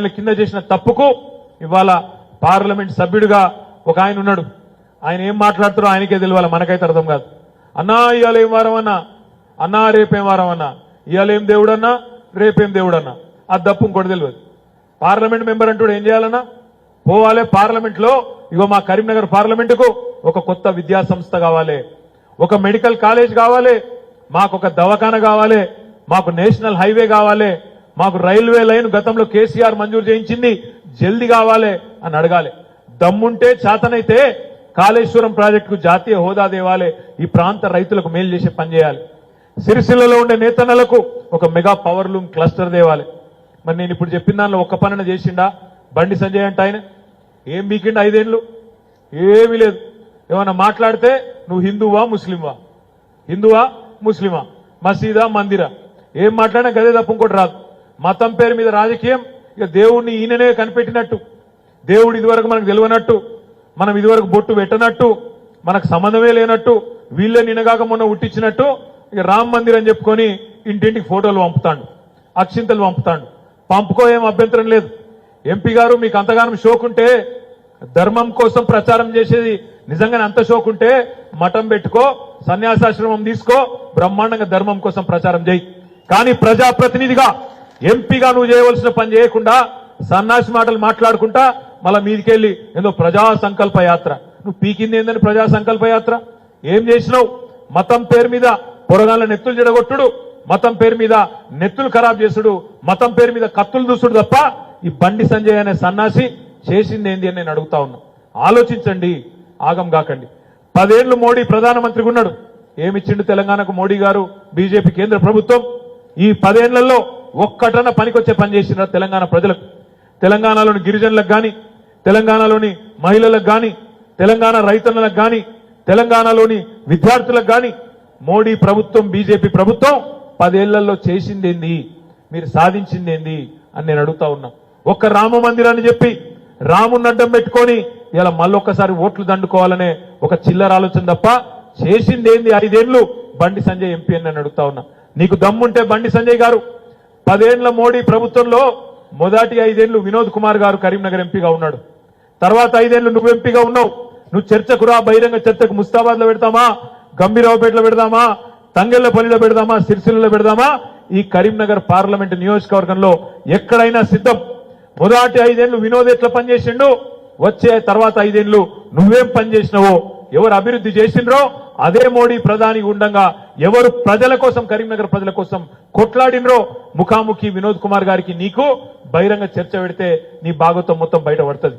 కింద చేసిన తప్పుకు ఇవాళ పార్లమెంట్ సభ్యుడిగా ఒక ఆయన ఉన్నాడు. ఆయన ఏం మాట్లాడుతారో ఆయనకే తెలియాలి మనకైతే అర్థం కాదు. అన్నా ఇవాళ ఏం వారం అన్నా అన్నా రేపేం వారం అన్నా ఇవాళ ఏం దేవుడన్నా? రేపేం దేవుడన్నా? అది తప్పు ఇంకోటి తెలియదు. పార్లమెంట్ మెంబర్ అంటూ ఏం చేయాలన్నా? పోవాలి పార్లమెంట్లో. ఇగో మా కరీంనగర్ పార్లమెంటుకు ఒక కొత్త విద్యా సంస్థ కావాలి. ఒక మెడికల్ కాలేజ్ కావాలి. మాకు ఒక దవాఖాన కావాలి. మాకు నేషనల్ హైవే కావాలి. మాకు రైల్వే లైన్ గతంలో కేసీఆర్ మంజూరు చేయించింది. జల్ది కావాలి అని అడగాలి. దమ్ముంటే చేతనైతే కాళేశ్వరం ప్రాజెక్టుకు జాతీయ హోదా దేవాలి ఈ ప్రాంత రైతులకు మేలు చేసే పని చేయాలి. సిరిసిల్లలో ఉండే నేతన్నలకు ఒక మెగా పవర్ లూమ్ క్లస్టర్ తేవాలి. మరి నేను ఇప్పుడు చెప్పిన దానిలో ఒక్క పనిన చేసిండా? బండి సంజయ్ అంటే ఆయన. ఏం బీకిండు ఐదేళ్ళు ఏమీ లేదు. ఏమన్నా మాట్లాడితే నువ్వు హిందువా ముస్లింవా? హిందువా ముస్లిమా? మసీదా మందిరా? ఏం మాట్లాడినా గదే తప్ప ఇంకోటి రాదు. మతం పేరు మీద రాజకీయం ఇక దేవుణ్ణి ఈయననే కనిపెట్టినట్టు. దేవుడు ఇదివరకు మనకు తెలియనట్టు మనం ఇదివరకు బొట్టు పెట్టనట్టు మనకు సంబంధమే లేనట్టు వీళ్ళే నినగాక మొన్న ఉట్టించినట్టు ఇక రామ్ మందిర్ అని చెప్పుకొని ఇంటింటికి ఫోటోలు పంపుతాడు అక్షింతలు పంపుతాడు. పంపుకో ఏం అభ్యంతరం లేదు. ఎంపీ గారు మీకు అంతగానం షోకుంటే ధర్మం కోసం ప్రచారం చేసేది నిజంగానే అంత షోకుంటే మఠం పెట్టుకో సన్యాసాశ్రమం తీసుకో బ్రహ్మాండంగా ధర్మం కోసం ప్రచారం చేయి. కానీ ప్రజాప్రతినిధిగా ఎంపీగా నువ్వు చేయవలసిన పని చేయకుండా సన్నాసి మాటలు మాట్లాడుకుంటా మళ్ళా మీదికెళ్ళి ఏదో ప్రజా సంకల్ప యాత్ర. నువ్వు పీకింది ఏందని ప్రజా సంకల్ప యాత్ర? ఏం చేసినావు? మతం పేరు మీద పొరగాళ్ళ నెత్తులు చెడగొట్టుడు మతం పేరు మీద నెత్తులు ఖరాబ్ చేసుడు మతం పేరు మీద కత్తులు దూసుడు తప్ప ఈ బండి సంజయ్ అనే సన్నాసి చేసింది ఏంది అని నేను అడుగుతా ఉన్నా. ఆలోచించండి ఆగం కాకండి. పదేళ్ళు మోడీ ప్రధానమంత్రిగా ఉన్నాడు. ఏమిచ్చిండు తెలంగాణకు మోడీ గారు? బీజేపీ కేంద్ర ప్రభుత్వం. ఈ పదేళ్ళలో ఒక్కటన పనికొచ్చే పని చేసిన తెలంగాణ ప్రజలకు. తెలంగాణలోని గిరిజనులకు కానీ తెలంగాణలోని మహిళలకు కానీ తెలంగాణ రైతన్నలకు కానీ తెలంగాణలోని విద్యార్థులకు కానీ మోడీ ప్రభుత్వం బీజేపీ ప్రభుత్వం పదేళ్ళలో చేసిందేంది? మీరు సాధించిందేంది? అని నేను అడుగుతా ఉన్నా. ఒక్క రామ మందిరాన్ని చెప్పి రాముని అడ్డం పెట్టుకొని ఇలా మళ్ళొక్కసారి ఓట్లు దండుకోవాలనే ఒక చిల్లర ఆలోచన తప్ప చేసిందేంది ఐదేళ్ళు బండి సంజయ్ ఎంపీ అని నేను అడుగుతా ఉన్నా. నీకు దమ్ముంటే బండి సంజయ్ గారు. పదేళ్ళ మోడీ ప్రభుత్వంలో మొదటి ఐదేళ్ళు వినోద్ కుమార్ గారు కరీంనగర్ ఎంపీగా ఉన్నాడు. తర్వాత ఐదేళ్ళు నువ్వు ఎంపీగా ఉన్నావు. నువ్వు చర్చకు రా బహిరంగ చర్చకు ముస్తాబాద్లో పెడతామా? గంభీరావుపేటలో పెడదామా తంగెళ్ళపల్లిలో పెడదామా సిరిసిల్లలో పెడదామా ఈ కరీంనగర్ పార్లమెంట్ నియోజకవర్గంలో ఎక్కడైనా సిద్ధం? మొదటి ఐదేళ్ళు వినోద్ ఎట్లా పనిచేసిండు? వచ్చే తర్వాత ఐదేళ్ళు నువ్వేం పనిచేసినావో ఎవరు అభివృద్ధి చేసిండ్రో అదే మోడీ ప్రధాని ఉండగా ఎవరు ప్రజల కోసం కరీంనగర్ ప్రజల కోసం కొట్లాడినరో ముఖాముఖి వినోద్ కుమార్ గారికి నీకు బహిరంగ చర్చ పెడితే నీ భాగత్వం మొత్తం బయట పడుతుంది.